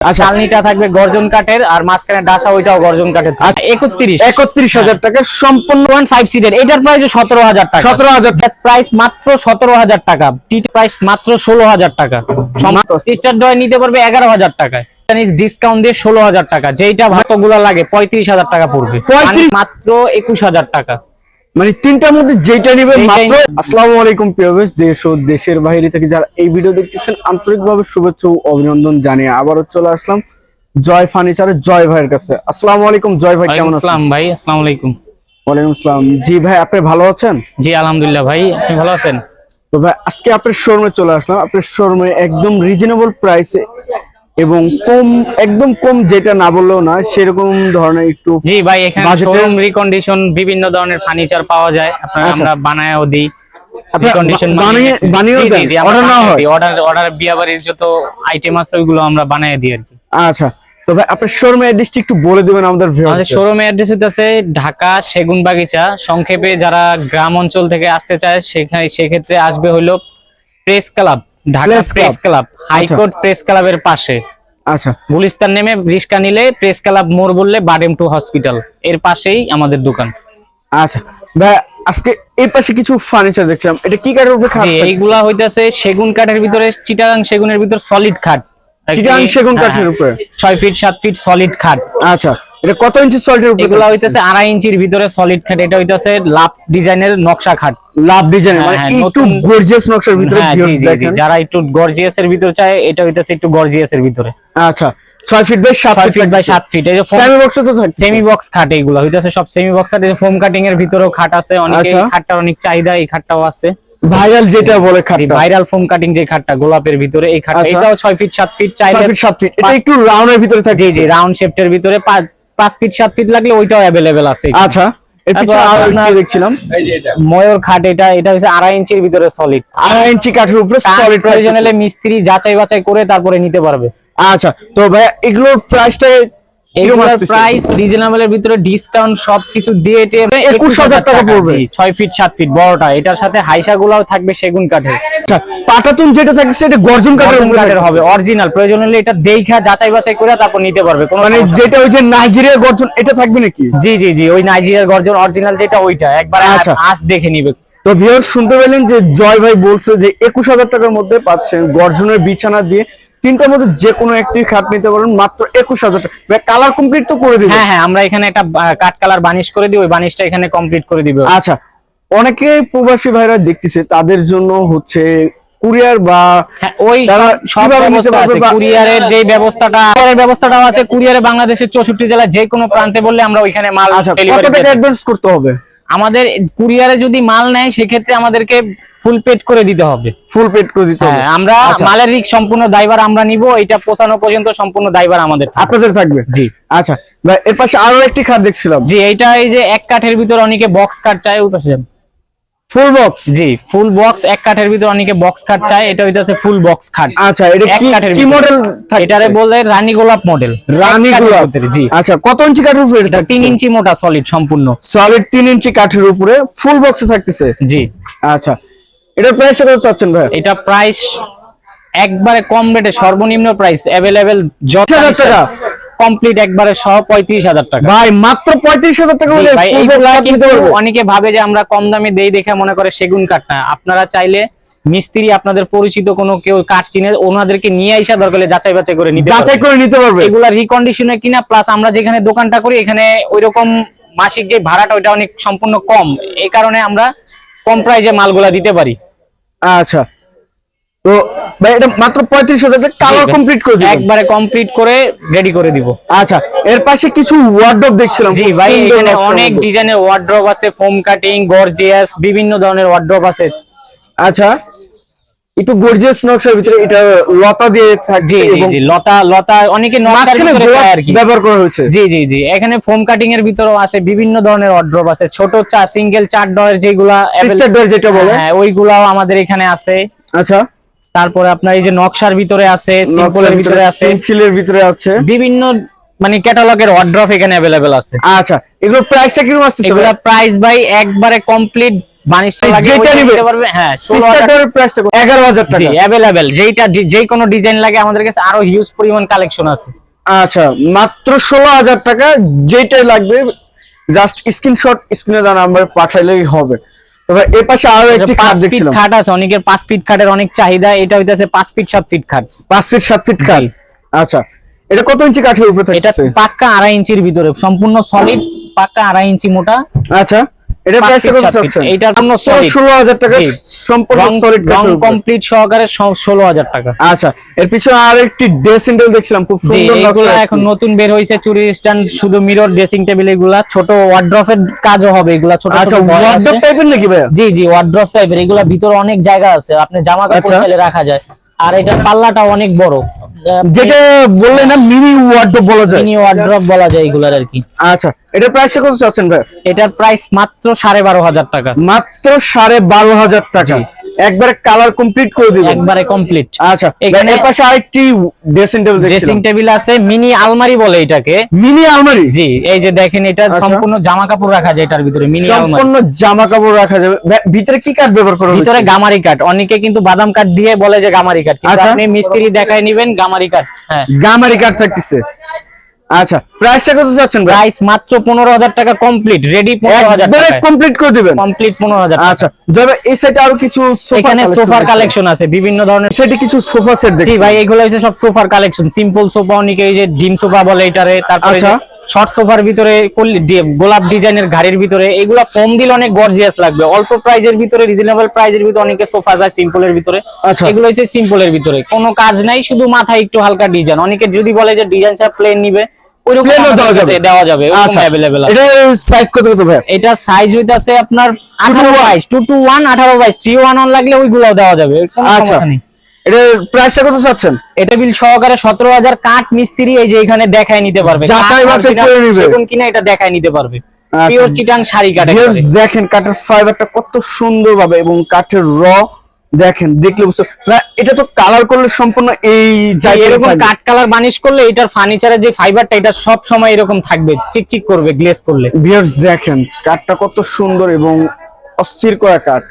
আচ্ছা। চালনিটা থাকবে গর্জন কাঠের আর মাঝখানে ডাসা ওইটাও গর্জন কাঠের আচ্ছা। একত্রিশ। একত্রিশ হাজার টাকা সম্পূর্ণ ওয়ান ফাইভ সিটের এটার প্রাইস সতেরো হাজার টাকা। সতেরো হাজার প্রাইস মাত্র সতেরো হাজার টাকা। টিট প্রাইস মাত্র ষোলো হাজার টাকা। সিস্টার ডয় নিতে পারবে এগারো হাজার টাকায় ডিসকাউন্ট দিয়ে ষোলো হাজার টাকা। যেইটা ভাতগুলো লাগে পঁয়ত্রিশ হাজার টাকা পড়বে। মাত্র একুশ হাজার টাকা। মানে তিনটার মধ্যে যেটা নিবে মাত্র আসসালামু আলাইকুম প্রিয় দেশ ও দেশের বাইরে থেকে যারা এই ভিডিও দেখতেছেন আন্তরিকভাবে শুভেচ্ছা ও অভিনন্দন জানিয়ে আবারও চলে আসলাম জয় ফার্নিচারের জয় ভাইয়ের কাছে। আসসালামু আলাইকুম জয় ভাই কেমন আছেন? আসসালাম ভাই আসসালামু আলাইকুম। ওয়ালাইকুম আসসালাম। জি ভাই আপনি ভালো আছেন? জি আলহামদুলিল্লাহ ভাই আপনি ভালো আছেন? তো ভাই আজকে আপনার শোরুমে চলে আসলাম। আপনার শোরুমে একদম রিজনেবল প্রাইসে এবং কম একদম কম যেটা না বললেও না সেরকম ধরনের একটু জি ভাই এখানে শোরুম রিকন্ডিশন বিভিন্ন ধরনের ফার্নিচার পাওয়া যায়। আপনারা আচ্ছা। আমরা বানায়ও দিই। রিকন্ডিশন বানিয়ে- বানিয়েও দেন? Order নেওয়া? অর্ডার অর্ডার বিয়া বাড়ির যত আইটেম আছে ওইগুলো আমরা বানিয়ে দিই আর কি। আচ্ছা তো ভাই আপনার শোরুমে অ্যাড্রেসটি একটু বলে দিবেন আমাদের আমাদের শোরুমের অ্যাড্রেস হচ্ছে ঢাকা সেগুন বাগিচা সংক্ষেপে যারা গ্রাম অঞ্চল থেকে আসতে চায় সেখানে সেক্ষেত্রে আসবে হলো press club. Dhaka press club high court press ক্লাবের পাশে। আচ্ছা। গুলিস্তান নেমে রিক্সা নিলে প্রেস ক্লাব মোড় বললে বাডেম টু হসপিটাল এর পাশেই আমাদের দোকান। আচ্ছা। ভাই আজকে এই পাশে কিছু ফার্নিচার দেখছিলাম। এটা কি কাঠের উপরে খাট? এইগুলা হইতাছে সেগুন কাঠের ভিতরে চিটাগাং সেগুনের ভিতর সলিড খাট। চিটাগাং সেগুন হ্যাঁ, কাঠের উপরে? ছয় ফিট সাত ফিট সলিড খাট। আচ্ছা। এটা কত ইঞ্চি সল্টের উপরে এগুলা হইতেছে আড়াই ইঞ্চির ভিতরে সলিড খাট এটা হইতেছে লাভ ডিজাইনের নকশা খাট। লাভ ডিজাইন হ্যাঁ, মানে হ্যাঁ, একটু গর্জিয়াস নকশার ভিতরে হ্যাঁ, যারা একটু গর্জিয়াস এর ভিতরে চায় এটা হইতেছে একটু গর্জিয়াস এর ভিতরে। আচ্ছা 6 ফিট বাই 7 ছয় ফিট বাই সাত ফিট এই যে সেমি বক্সে তো থাকছে। সেমি বক্স খাট এগুলো হইতেছে সব সেমি বক্স খাট ফোম কাটিং এর ভিতরেও খাট আছে অনেকে আচ্ছা। খাটটার অনেক চাহিদা এই খাটটাও আছে। ভাইরাল যেটা বলে খাটটা। ভাইরাল ফোম কাটিং যে খাটটা গোলাপের ভিতরে এই খাটটা আচ্ছা। এটাও ছয় ফিট সাত ফিট 6 চাইলে ফিট 7 ফিট এটা একটু রাউন্ডের ভিতরে থাকে জি জি রাউন্ড শেপটের ভিতরে পাঁচ ফিট সাত ফিট লাগলে ওইটাও অ্যাভেলেবেল আছে আচ্ছা দেখছিলাম? ময়ূর খাট এটা এটা হচ্ছে আড়াই ইঞ্চির ভিতরে সলিড আড়াই ইঞ্চি কাঠের উপরে সলিড প্রয়োজন হলে মিস্ত্রি যাচাই বাছাই করে তারপরে নিতে পারবে। আচ্ছা তো ভাই এগুলোর প্রাইসটা প্রাইস রিজনেবল ভিতরে ডিসকাউন্ট সবকিছু দিয়ে টিয়ে 21,000 টাকা পড়বে। ছয় ফিট সাত ফিট বড়টা। এটার সাথে হাইসা গুলাও থাকবে সেগুন কাঠের। আচ্ছা পাটাতুন যেটা গর্জন কাঠের কাঠের হবে অরিজিনাল প্রয়োজন হলে এটা দেখা যাচাই বাছাই করে তারপর নিতে পারবে কোনো মানে যেটা ওই যে নাইজেরিয়া গর্জন এটা থাকবে নাকি? জি জি জি ওই নাইজেরিয়ার গর্জন অরিজিনাল যেটা ওইটা। একবার আচ্ছা। আস দেখে নিবে। তো ভিউয়ার শুনতে পেলেন যে জয় ভাই বলছে যে একুশ হাজার টাকার মধ্যে পাচ্ছেন গর্জনের বিছানা দিয়ে। তিনটার মধ্যে যে কোনো একটি খাট নিতে পারেন মাত্র একুশ হাজার টাকা। কালার কমপ্লিট তো করে দিবে। হ্যাঁ হ্যাঁ আমরা এখানে একটা কাঠ কালার বানিশ করে দিই ওই বানিশটা এখানে কমপ্লিট করে দিবে। আচ্ছা অনেকে প্রবাসী ভাইরা দেখতেছে তাদের জন্য হচ্ছে কুরিয়ার বা হ্যাঁ, ওই তারা সব ব্যবস্থা আছে। কুরিয়ারের যে ব্যবস্থাটা কুরিয়ারের ব্যবস্থাটাও আছে কুরিয়ারে বাংলাদেশের চৌষট্টি জেলায় যে কোনো প্রান্তে বললে আমরা ওইখানে মাল আচ্ছা কত টাকা অ্যাডভান্স করতে হবে? আমাদের কুরিয়ারে যদি মাল নেয় সেক্ষেত্রে আমাদেরকে ফুল পেড করে দিতে হবে ফুল পেড করে দিতে হবে হ্যাঁ আমরা আচ্ছা। মালের রিক সম্পূর্ণ দায়ভার আমরা নিব এটা পৌঁছানো পর্যন্ত সম্পূর্ণ দায়ভার আমাদের থাকবে। আপনাদের থাকবে জি আচ্ছা এর পাশে আরও একটি খাট দেখছিলাম জি এটা এই যে এক কাঠের ভিতরে অনেকে বক্স কাঠ চায় ওই পাশে। ফুল বক্স জি ফুল বক্স এক কাঠের ভিতর অনেকে বক্স খাট চায় এটা হইতাছে ফুল বক্স খাট। আচ্ছা এটা কি কাঠের কি। মডেল এটারে বলে রানী গোলাপ মডেল রানী গোলাপ। জি। আচ্ছা কত ইঞ্চি কাঠের উপরে এটা তিন ইঞ্চি মোটা সলিড সম্পূর্ণ। সলিড তিন ইঞ্চি কাঠের উপরে ফুল বক্সে থাকতেছে? জি। আচ্ছা এটার প্রাইস কত চাচ্ছেন ভাই? এটা প্রাইস একবারে কম রেটে সর্বনিম্ন প্রাইস অ্যাভেলেবেল যত টাকা? কমপ্লিট একবারে সহ পঁয়ত্রিশ হাজার টাকা। ভাই মাত্র পঁয়ত্রিশ হাজার টাকা অনেকে ভাবে যে আমরা কম দামে দেই দেখে মনে করে সেগুন কাঠ না। আপনারা চাইলে মিস্ত্রি আপনাদের পরিচিত কোনো কেউ কাঠ চিনে ওনাদেরকে নিয়ে আইসা দরকার যাচাই বাছাই করে নিতে যাচাই করে নিতে পারবে। এগুলা রিকন্ডিশনে কিনা প্লাস আমরা যেখানে দোকানটা করি এখানে ওইরকম মাসিক যে ভাড়াটা ওইটা অনেক সম্পূর্ণ কম। এই কারণে আমরা কম প্রাইজে মালগুলা দিতে পারি। আচ্ছা। তো ভাই এটা মাত্র পঁয়ত্রিশ হাজার কালার কমপ্লিট করে একবারে কমপ্লিট করে রেডি করে দিব। আচ্ছা এর পাশে কিছু ওয়ার্ডরোব দেখছিলাম জি ভাই এখানে অনেক ডিজাইনের ওয়ার্ড্রপ আছে ফোম কাটিং গর্জিয়াস বিভিন্ন ধরনের ওয়ার্ড্রপ আছে। আচ্ছা একটু গর্জিয়াস নকশার ভিতরে এটা লতা দিয়ে জি থাকছে জি এবং জি লতা লতা অনেকে ব্যবহার করা হয়েছে। জি জি জি এখানে ফোম কাটিং এর ভিতরেও আছে বিভিন্ন ধরনের ওয়ার্ড্রপ আছে। ছোট চা সিঙ্গেল চার ডয়ের যেগুলা যেটা বলে। হ্যাঁ ওইগুলাও আমাদের এখানে আছে। আচ্ছা। তারপরে আপনার এই যে নকশার ভিতরে আছে সিম্পলের ভিতরে আছে সিম্পলের ভিতরে আছে। বিভিন্ন মানে ক্যাটালগের ওয়ার্ড্রপ এখানে অ্যাভেলেবেল আছে। আচ্ছা এগুলো প্রাইসটা কীরকম আসছে এগুলা প্রাইস ভাই একবারে কমপ্লিট বানিশটা লাগে যেটা নিতে পারবে হ্যাঁ সিস্টার ডোরের প্রাইসটা এগারো হাজার জি টাকা। অ্যাভেলেবেল যেইটা যে- কোনো ডিজাইন লাগে আমাদের কাছে আরও হিউজ পরিমাণ কালেকশন আছে। আচ্ছা মাত্র ষোলো হাজার টাকা যেটাই লাগবে জাস্ট স্ক্রিনশট স্ক্রিনে দেওয়া নাম্বার পাঠাইলেই হবে। তবে এ পাশে আরও একটি খাট পাঁচ দেখছিলাম। খাট আছে অনেকের পাঁচ ফিট খাটের অনেক চাহিদা এটা হইতাছে পাঁচ ফিট সাত ফিট খাট। পাঁচ ফিট সাত ফিট খাট। আচ্ছা এটা কত ইঞ্চি কাঠের উপরে এটা পাক্কা আড়াই ইঞ্চির ভিতরে সম্পূর্ণ সলিড পাক্কা আড়াই ইঞ্চি মোটা। আচ্ছা। এটা এইটার জন্য solid। ষোলো হাজার টাকা সম্পূর্ণ সলিড রং কমপ্লিট সহকারে ষোলো হাজার টাকা। আচ্ছা এর পিছনে আর একটি ড্রেসিং টেবিল দেখছিলাম খুব সুন্দর এগুলা এখন নতুন বের হয়েছে চুরি স্ট্যান্ড শুধু মিরর ড্রেসিং টেবিল এগুলা ছোট ওয়ার্ড্রফের কাজও হবে এগুলা ছোট আচ্ছা। ওয়ার্ডরোব টাইপের নাকি ভাইয়া? জি জি ওয়ার্ড্রফ টাইপের এগুলা ভিতরে অনেক জায়গা আছে আপনি জামা কাপড় আচ্ছা। চাইলে রাখা যায়। আর এটার পাল্লাটা অনেক বড়। যেটা বললে না মিনি ওয়ার্ড্রপ বলা যায়। মিনি ওয়ার্ড্রপ বলা যায় এগুলার আর কি। আচ্ছা এটার প্রাইস কত চাচ্ছেন ভাই? এটার প্রাইস মাত্র সাড়ে বারো হাজার টাকা। মাত্র সাড়ে বারো হাজার টাকা। একবারে কালার কমপ্লিট করে দিবেন। একবারে কমপ্লিট আচ্ছা এখানে- পাশে আরেকটি ড্রেসিং টেবিল ড্রেসিং টেবিল আছে মিনি আলমারি বলে এটাকে। মিনি আলমারি? জি এই যে দেখেন এটা আচ্ছা। সম্পূর্ণ জামা কাপড় রাখা যায় এটার ভিতরে মিনি আলমারি। সম্পূর্ণ জামা কাপড় রাখা যাবে। ভিতরে কি কাঠ ব্যবহার করা ভিতরে গামারি কাঠ অনেকে কিন্তু বাদাম কাঠ দিয়ে বলে যে গামারি কাঠ কিন্তু আচ্ছা। আপনি মিস্ত্রি দেখায় নিবেন গামারি কাঠ হ্যাঁ। গামারি কাঠ থাকতেছে। আচ্ছা প্রাইসটা কত চাচ্ছেন প্রাইস মাত্র পনেরো হাজার টাকা কমপ্লিট রেডি পনেরো হাজার একবারে টাকা কমপ্লিট করে দিবেন? কমপ্লিট পনেরো হাজার আচ্ছা যাবে এই সাইডে আরও কিছু সোফা এখানে সোফার কালেকশন আছে বিভিন্ন ধরনের সেটি কিছু সোফা সেট জি ভাই এগুলো হচ্ছে সব সোফার কালেকশন সিম্পল সোফা অনেকে এই যে জিম সোফা বলে এটারে তারপরে আচ্ছা। শর্ট সোফার ভিতরে গোলাপ ডিজাইনের ঘাড়ির ভিতরে এগুলা ফোম দিলে অনেক গর্জিয়াস লাগবে। অল্প প্রাইজের ভিতরে রিজনেবল প্রাইজের ভিতরে অনেকে সোফা যায় সিম্পলের ভিতরে। আচ্ছা। এগুলো হচ্ছে সিম্পলের ভিতরে। কোনো কাজ নাই শুধু মাথায় একটু হালকা ডিজাইন অনেকে যদি বলে যে ডিজাইন ছাড়া প্লেন নিবে দেওয়া যাবে। আচ্ছা অ্যাভেলেবেল আছে। এটা সাইজ কত কত ভাই? এটা সাইজ হইতাছে আপনার আঠারো বাইশ টু টু ওয়ান আঠারো বাইশ। থ্রি ওয়ান ওয়ান লাগলে ওইগুলাও দেওয়া যাবে আচ্ছা। প্রাইসটা কত চাচ্ছেন? এটা বিল সহকারে সতেরো হাজার কাঠ মিস্ত্রি এই যে এখানে দেখায় নিতে পারবে। যাচাই বাছাই কিনা- করে নিবে। সেগুন কিনা এটা দেখায় নিতে পারবে। আচ্ছা। পিওর চিটাং শাড়ি কাঠ দেখেন কাঠের ফাইবারটা কত সুন্দর ভাবে এবং কাঠের র দেখেন দেখলে বুঝতে না এটা তো কালার করলে সম্পূর্ণ এই এরকম। কাঠ কালার বানিশ করলে এটার ফার্নিচারের যে ফাইবারটা এটা সব সময় এরকম থাকবে চিকচিক করবে গ্লেজ করলে। Viewers, দেখেন কাঠটা কত সুন্দর এবং অস্থির করা কাঠ।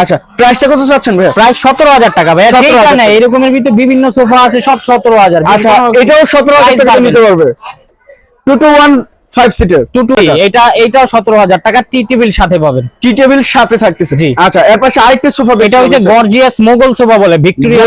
আচ্ছা প্রাইসটা কত চাচ্ছেন ভাইয়া? প্রায় সতেরো হাজার টাকা ভাই 17,000 না এরকমের ভিতরে বিভিন্ন সোফা আছে সব সতেরো হাজার। আচ্ছা এটাও সতেরো হাজার টাকা নিতে পারবে। Two two one five seater two two এটা এটা সতেরো হাজার টাকা টি টেবিল সাথে পাবেন। টি টেবিল সাথে থাকতেছে। জি। আচ্ছা এর পাশে আরেকটা সোফা এটা হচ্ছে গর্জিয়াস মোগল সোফা বলে ভিক্টোরিয়া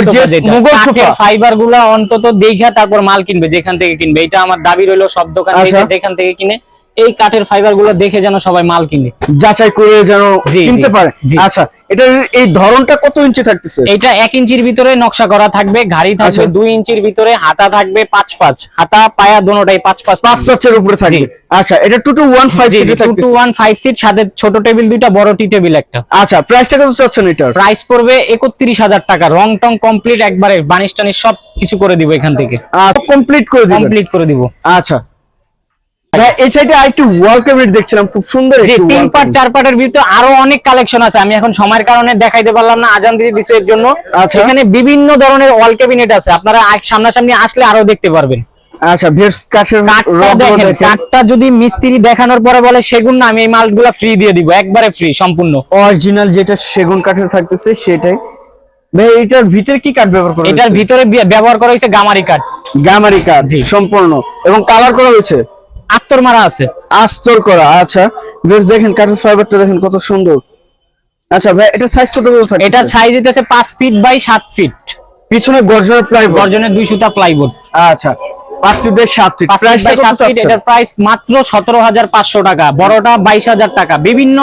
মোগল সোফা। ফাইবারগুলা অন্তত দেখা তারপর মাল কিনবে যেখান থেকে কিনবে। এটা আমার দাবি রইল সব দোকান থেকে আচ্ছা। যেখান থেকে কিনে। এই কাঠের ফাইবারগুলো দেখে যেন সবাই মাল কিনে। যাচাই করে যেন কিনতে পারে। আচ্ছা এটার এই ধরনটা কত ইঞ্চি থাকতেছে? এটা এক ইঞ্চির ভিতরে নকশা করা থাকবে ঘাড়ি থাকবে আচ্ছা। দুই ইঞ্চির ভিতরে হাতা থাকবে পাঁচ পাঁচ। হাতা পায়া দোনোটাই পাঁচ পাঁচ পাঁচ টাচের উপরে থাকবে। আচ্ছা এটা টু টু ওয়ান ফাইভ সিটে two two one five seat সাথে ছোট টেবিল দুইটা বড় টি টেবিল একটা। আচ্ছা প্রাইসটা কত চাচ্ছেন এটার? প্রাইস পড়বে একত্রিশ হাজার টাকা। রং টং কমপ্লিট একবারে বানিশ টানিশ সব কিছু করে দিব এখান থেকে। কমপ্লিট করে দিবেন। কমপ্লিট করে দিব। আচ্ছা এই সাইডে আরেকটু দেখছিলাম খুব সুন্দর তিন। চার ভিতরে আরও অনেক কালেকশন আছে আমি এখন সময়ের কারণে দেখাইতে পারলাম না আজান দিছে এর জন্য। আচ্ছা। এখানে বিভিন্ন ধরনের ওয়াল ক্যাবিনেট আছে আপনারা সামনাসামনি আসলে আরও দেখতে পারবেন। আচ্ছা ভেস কাঠের কাঠটা যদি মিস্ত্রি দেখানোর পরে বলে সেগুন না আমি এই মালগুলা ফ্রি দিয়ে দিব একবারে ফ্রি সম্পূর্ণ। অরিজিনাল যেটা সেগুন কাঠের থাকতেছে সেটাই। ভাই এটার ভিতরে কি কাঠ ব্যবহার করা এটার ভিতরে ব্যবহার করা হয়েছে গামারি কাঠ। গামারি কাঠ সম্পূর্ণ। এবং কালার করা হয়েছে? আস্তর মারা আছে। আস্তর করা আচ্ছা। বেশ দেখেন কাঠের ফাইবারটা দেখেন কত সুন্দর। আচ্ছা ভাই এটা সাইজ কত থাকে এটার সাইজ হইতেছে পাঁচ ফিট বাই সাত ফিট পিছনে গর্জনের প্রায় গর্জনের দুই সুতা প্লাইবোর্ড আচ্ছা পাঁচ ফিট বাই সাত ফিট ফিট এটার প্রাইস মাত্র সতেরো হাজার পাঁচশো টাকা বড়টা বাইশ হাজার টাকা। বিভিন্ন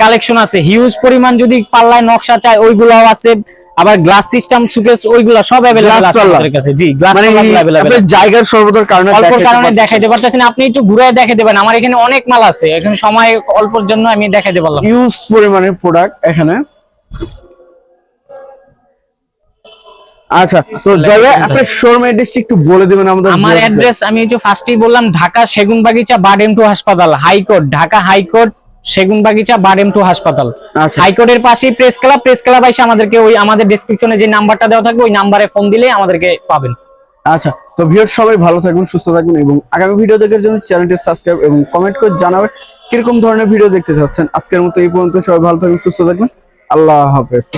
কালেকশন আছে হিউজ পরিমাণ যদি পাল্লায় নকশা চায় ওইগুলাও আছে। আবার গ্লাস সিস্টেম সুকেস ওইগুলা সব অ্যাভেলেবল আছে আমাদের কাছে। জি গ্লাস মানে জায়গার সর্বদার কারণে অল্প কারণে দেখাইতে পারতেছেন আপনি একটু ঘুরে দেখাতে পারেন। আমার এখানে অনেক মাল আছে এখানে সময় অল্পর জন্য আমি দেখাইতে পারলাম। ইউজ পরিমাণের প্রোডাক্ট এখানে। আচ্ছা তো জয় আপনার শোরুম অ্যাড্রেসটি একটু বলে দিবেন আমাদের আমার অ্যাড্রেস আমি এই যে ফার্স্টেই বললাম ঢাকা সেগুন বাগিচা বাডেম টু হাসপাতাল high court Dhaka high court Segunbagicha BIRDEM two হাসপাতাল। আচ্ছা। হাইকোর্টের পাশেই প্রেস ক্লাব প্রেস ক্লাব এসে আমাদেরকে ওই আমাদের ডেসক্রিপশনে যে নাম্বারটা দেওয়া থাকবে ওই নাম্বারে ফোন দিলে আমাদেরকে পাবেন। আচ্ছা তো ভিউয়ার সবাই ভালো থাকবেন সুস্থ থাকবেন এবং আগামী ভিডিও দেখার জন্য চ্যানেলটি সাবস্ক্রাইব এবং কমেন্ট করে জানাবেন কীরকম ধরনের ভিডিও দেখতে চাচ্ছেন। আজকের মতো এই পর্যন্ত সবাই ভালো থাকবেন সুস্থ থাকবেন আল্লাহ হাফেজ।